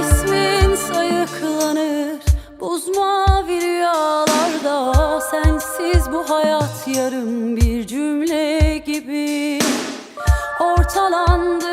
İsmin sayıklanır. Buz mavi rüyalarda Sensiz bu hayat yarım bir cümle gibi. Ortalandı